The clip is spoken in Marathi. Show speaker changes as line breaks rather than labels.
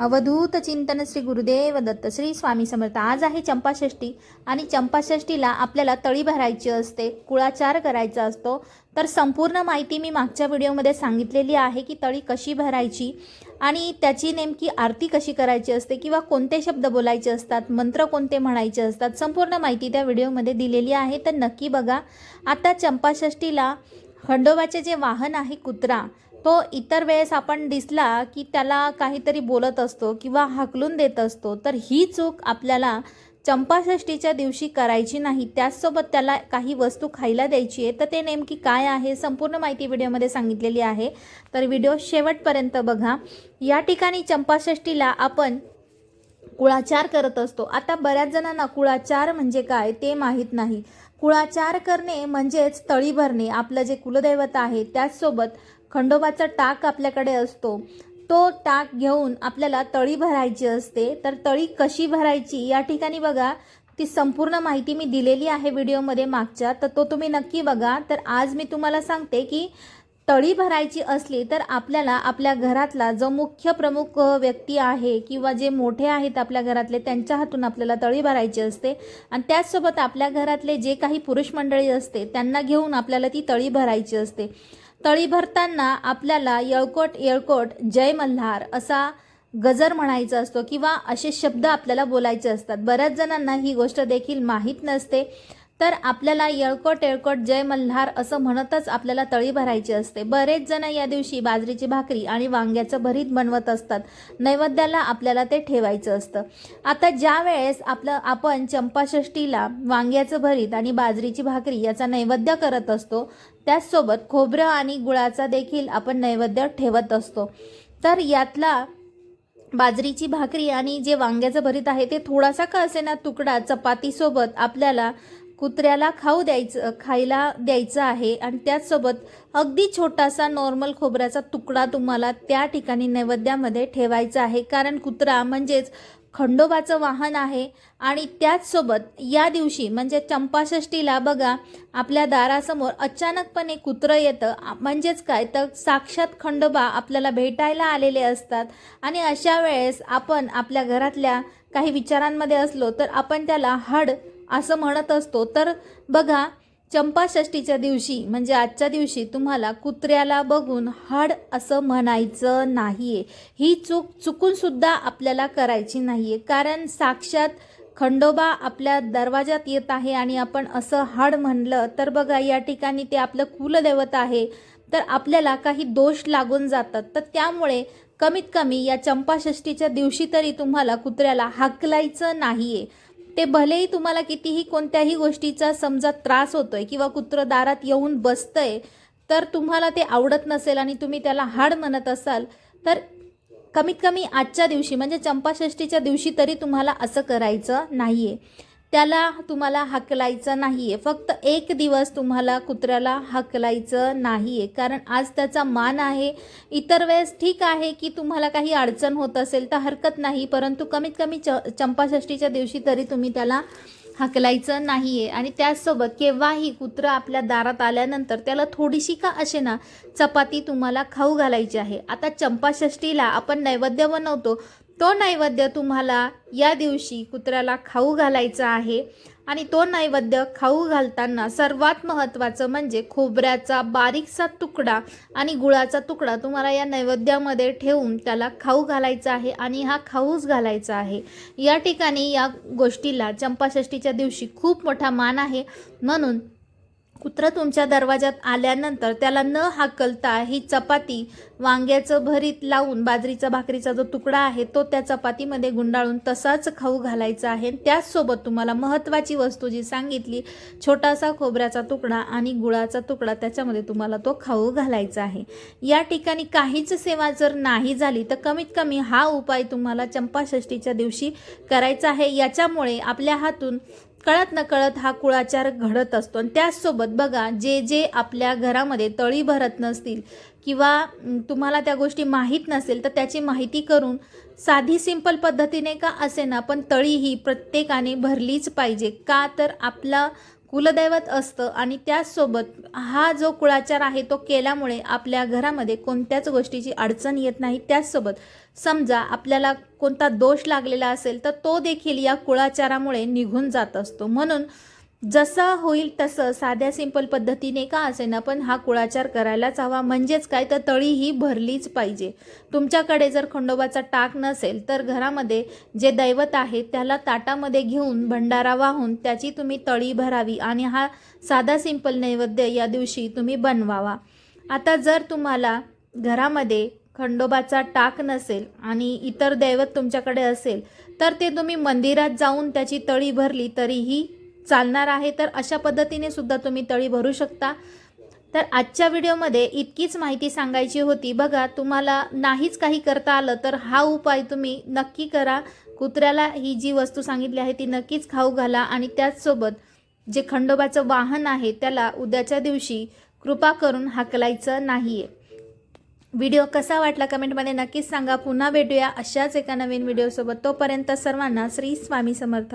अवधूत चिंतन श्री गुरुदेव दत्त श्री स्वामी समर्थ. आज आहे चंपाषष्ठी आणि चंपाषष्ठीला आपल्याला तळी भरायची असते कुळाचार करायचा असतो. तर संपूर्ण माहिती मी मागच्या व्हिडिओमध्ये सांगितलेली आहे की तळी कशी भरायची आणि त्याची नेमकी आरती कशी करायची असते किंवा कोणते शब्द बोलायचे असतात मंत्र कोणते म्हणायचे असतात संपूर्ण माहिती त्या व्हिडिओमध्ये दिलेली आहे. तर नक्की बघा. आता चंपाषष्ठीला खंडोबाचे जे वाहन आहे कुत्रा तो इतर वेळेस आपण दिसला की त्याला काहीतरी बोलत असतो किंवा हाकलून देत असतो तर ही चूक आपल्याला चंपाषष्ठीच्या दिवशी करायची नाही. त्याचसोबत त्याला काही वस्तू खायला द्यायची आहे. तर ते नेमकी काय आहे? संपूर्ण माहिती व्हिडिओमध्ये सांगितलेली आहे. तर व्हिडिओ शेवटपर्यंत बघा. या ठिकाणी चंपाषष्ठीला आपण कुळाचार करत असतो. आता बऱ्याच जणांना कुळाचार म्हणजे काय ते माहीत नाही. कुळाचार करणे म्हणजेच तळी भरणे आपलं जे कुलदैवत आहे त्याचसोबत खंडोबाचा टाक आपल्याकडे असतो. तो टाक घेऊन आपल्याला तळी भरायची असते. तर तळी कशी भरायची या ठिकाणी बघा ती संपूर्ण माहिती मी दिलेली आहे व्हिडिओमध्ये मागच्या. तर तो तुम्ही नक्की बघा. तर आज मी तुम्हाला सांगते की तळी भरायची असली तर आपल्याला आपल्या घरातला जो मुख्य प्रमुख व्यक्ती आहे किंवा जे मोठे आहेत आपल्या घरातले त्यांच्या हातून आपल्याला तळी भरायची असते. आणि त्याचसोबत आपल्या घरातले जे काही पुरुष मंडळी असते त्यांना घेऊन आपल्याला ती तळी भरायची असते. तळी भरताना आपल्याला येळकोट येळकोट जय मल्हार असा गजर म्हणायचा असतो किंवा असे शब्द आपल्याला बोलायचे असतात. बऱ्याच जणांना ही गोष्ट देखील माहीत नसते. तर आपल्याला येळकोट येळकोट जय मल्हार असं म्हणतच आपल्याला तळी भरायची असते. बरेच जण या दिवशी बाजरीची भाकरी आणि वांग्याचं भरीत बनवत असतात. नैवेद्याला आपल्याला ते ठेवायचं असतं. आता ज्या वेळेस आपलं आपण चंपाषष्ठीला वांग्याचं भरीत आणि बाजरीची भाकरी याचा नैवेद्य करत असतो त्याचसोबत खोबरं आणि गुळाचा देखील आपण नैवेद्य ठेवत असतो. तर यातला बाजरीची भाकरी आणि जे वांग्याचं भरीत आहे ते थोडासा का असेना तुकडा चपातीसोबत आपल्याला कुत्र्याला खाऊ द्यायचं खायला द्यायचं आहे आणि त्याचसोबत अगदी छोटासा नॉर्मल खोबऱ्याचा तुकडा तुम्हाला त्या ठिकाणी नैवेद्यामध्ये ठेवायचा आहे. कारण कुत्रा म्हणजेच खंडोबाचं वाहन आहे आणि त्याचसोबत या दिवशी म्हणजे चंपाषष्ठीला बघा आपल्या दारासमोर अचानकपणे कुत्रं येतं. म्हणजेच काय? तर साक्षात खंडोबा आपल्याला भेटायला आलेले असतात आणि अशा वेळेस आपण आपल्या घरातल्या काही विचारांमध्ये असलो तर आपण त्याला हड असं म्हणत असतो. तर बघा चंपाषष्ठीच्या दिवशी म्हणजे आजच्या दिवशी तुम्हाला कुत्र्याला बघून हड असं म्हणायचं नाही आहे ही चूक चुकूनसुद्धा आपल्याला करायची नाही आहे कारण साक्षात खंडोबा आपल्या दरवाजात येत आहे आणि आपण असं हाड म्हणलं तर बघा या ठिकाणी ते आपलं कुलदैवत आहे. तर आपल्याला काही दोष लागून जातात. तर त्यामुळे कमीत कमी या चंपाषष्ठीच्या दिवशी तरी तुम्हाला कुत्र्याला हाकलायचं नाही आहे ते भलेही तुम्हाला कितीही कोणत्याही गोष्टीचा समजा त्रास होतोय किंवा कुत्रं दारात येऊन बसतंय तर तुम्हाला ते आवडत नसेल आणि तुम्ही त्याला हाड म्हणत असाल तर कमीत कमी आजच्या दिवशी म्हणजे चंपाषष्ठीच्या दिवशी तरी तुम्हाला असं करायचं नाही आहे त्याला तुम्हाला हाकलायचं नाही आहे फक्त एक दिवस तुम्हाला कुत्र्याला हाकलायचं नाही आहे कारण आज त्याचा मान आहे. इतर वेळेस ठीक आहे की तुम्हाला काही अडचण होत असेल तर हरकत नाही. परंतु कमीत कमी च चंपाषष्ठीच्या दिवशी तरी तुम्ही त्याला हाकलायचं नाही आहे आणि त्याचसोबत केव्हाही कुत्रं आपल्या दारात आल्यानंतर त्याला थोडीशी का असे ना चपाती तुम्हाला खाऊ घालायची आहे. आता चंपाषष्ठीला आपण नैवेद्य बनवतो. तो नैवेद्य तुम्हाला या दिवशी कुत्र्याला खाऊ घालायचा आहे. आणि तो नैवेद्य खाऊ घालताना सर्वात महत्त्वाचं म्हणजे खोबऱ्याचा बारीकसा तुकडा आणि गुळाचा तुकडा तुम्हाला या नैवेद्यामध्ये ठेवून त्याला खाऊ घालायचा आहे आणि हा खाऊच घालायचा आहे. या ठिकाणी या गोष्टीला चंपाषष्ठीच्या दिवशी खूप मोठा मान आहे. म्हणून कुत्रा तुमच्या दरवाजात आल्यानंतर त्याला न हाकलता ही चपाती वांग्याचं भरीत लावून बाजरीचा भाकरीचा जो तुकडा आहे तो त्या चपातीमध्ये गुंडाळून तसाच खाऊ घालायचा आहे. त्याचसोबत तुम्हाला महत्त्वाची वस्तू जी सांगितली छोटासा खोबऱ्याचा तुकडा आणि गुळाचा तुकडा त्याच्यामध्ये तुम्हाला तो खाऊ घालायचा आहे. या ठिकाणी काहीच सेवा जर नाही झाली तर कमीत कमी हा उपाय तुम्हाला चंपाषष्ठीच्या दिवशी करायचा आहे. याच्यामुळे आपल्या हातून कळत नकळत हा कुळाचार घडत असतो. आणि त्याचसोबत बघा जे जे आपल्या घरामध्ये तळी भरत नसतील किंवा तुम्हाला त्या गोष्टी माहीत नसेल तर त्याची माहिती करून साधी सिंपल पद्धतीने का असे ना पण तळी ही प्रत्येकाने भरलीच पाहिजे. का तर आपला कुलदैवत असतं आणि त्याचसोबत हा जो कुळाचार आहे तो केल्यामुळे आपल्या घरामध्ये कोणत्याच गोष्टीची अडचण येत नाही. त्याचसोबत समजा आपल्याला कोणता दोष लागलेला असेल तर तो देखील या कुळाचारामुळे निघून जात असतो. म्हणून जसं होईल तसं साध्या सिंपल पद्धतीने का असेना पण हा कुळाचार करायलाच हवा. म्हणजेच काय? तर तळी ही भरलीच पाहिजे. तुमच्याकडे जर खंडोबाचा टाक नसेल तर घरामध्ये जे दैवत आहे त्याला ताटामध्ये घेऊन भंडारा वाहून त्याची तुम्ही तळी भरावी आणि हा साधा सिंपल नैवेद्य या दिवशी तुम्ही बनवावा. आता जर तुम्हाला घरामध्ये खंडोबाचा टाक नसेल आणि इतर दैवत तुमच्याकडे असेल तर ते तुम्ही मंदिरात जाऊन त्याची तळी भरली तरीही चालणार आहे तर अशा पद्धतीने सुद्धा तुम्ही तळी भरू शकता. तर आजच्या व्हिडिओमध्ये इतकीच माहिती सांगायची होती. बघा तुम्हाला नाहीच काही करता आलं तर हा उपाय तुम्ही नक्की करा. कुत्र्याला ही जी वस्तू सांगितली आहे ती नक्कीच खाऊ घाला आणि त्याचसोबत जे खंडोबाचं वाहन आहे त्याला उद्याच्या दिवशी कृपा करून हाकलायचं नाही आहे व्हिडिओ कसा वाटला कमेंटमध्ये नक्कीच सांगा. पुन्हा भेटूया अशाच एका नवीन व्हिडिओसोबत. तोपर्यंत सर्वांना श्री स्वामी समर्थ.